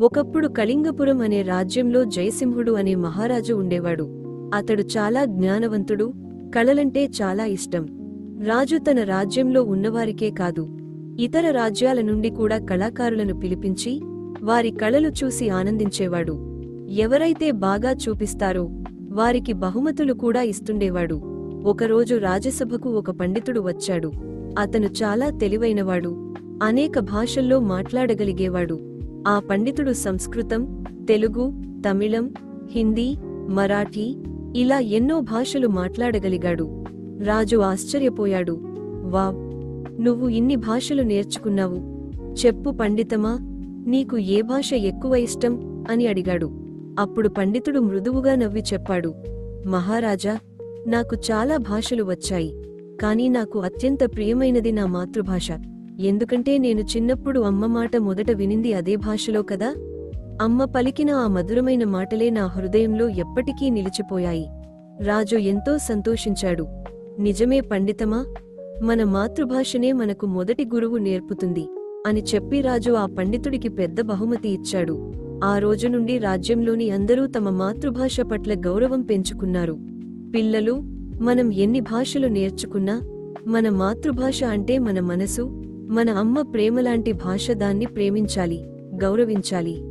ఒకప్పుడు కళింగపురం అనే రాజ్యంలో జయసింహుడు అనే మహారాజు ఉండేవాడు. అతడు చాలా జ్ఞానవంతుడు కళలంటే చాలా ఇష్టం. రాజు తన రాజ్యంలో ఉన్నవారికే కాదు. ఇతర రాజ్యాల నుండి కూడా కళాకారులను పిలిపించి వారి కళలు చూసి ఆనందించేవాడు. ఎవరైతే బాగా చూపిస్తారో వారికి బహుమతులు కూడా ఇస్తుండేవాడు. ఒకరోజు రాజసభకు ఒక పండితుడు వచ్చాడు. అతను చాలా తెలివైనవాడు. అనేక భాషల్లో మాట్లాడగలిగేవాడు. ఆ పండితుడు సంస్కృతం తెలుగు తమిళం హిందీ మరాఠీ ఇలా ఎన్నో భాషలు మాట్లాడగలిగాడు. రాజు ఆశ్చర్యపోయాడు. వావ్! నువ్వు ఇన్ని భాషలు నేర్చుకున్నావు. చెప్పు పండితమా నీకు ఏ భాష ఎక్కువ ఇష్టం? అని అడిగాడు. అప్పుడు పండితుడు మృదువుగా నవ్వి చెప్పాడు. మహారాజా నాకు చాలా భాషలు వచ్చాయి. కానీ నాకు అత్యంత ప్రియమైనది నా మాతృభాష. ఎందుకంటే నేను చిన్నప్పుడు అమ్మ మాట మొదట వినింది అదే భాషలో కదా? అమ్మ పలికిన ఆ మధురమైన మాటలే నా హృదయంలో ఎప్పటికీ నిలిచిపోయాయి. రాజు ఎంతో సంతోషించాడు. నిజమే పండితమా? మన మాతృభాషనే మనకు మొదటి గురువు నేర్పుతుంది. అని చెప్పి రాజు ఆ పండితుడికి పెద్ద బహుమతి ఇచ్చాడు. ఆ రోజు నుండి రాజ్యంలోని అందరూ తమ మాతృభాష పట్ల గౌరవం పెంచుకున్నారు. పిల్లలు మనం ఎన్ని భాషలు నేర్చుకున్నా మన మాతృభాష అంటే మన మనసు మన అమ్మ ప్రేమలాంటి భాష దాన్ని ప్రేమించాలి గౌరవించాలి.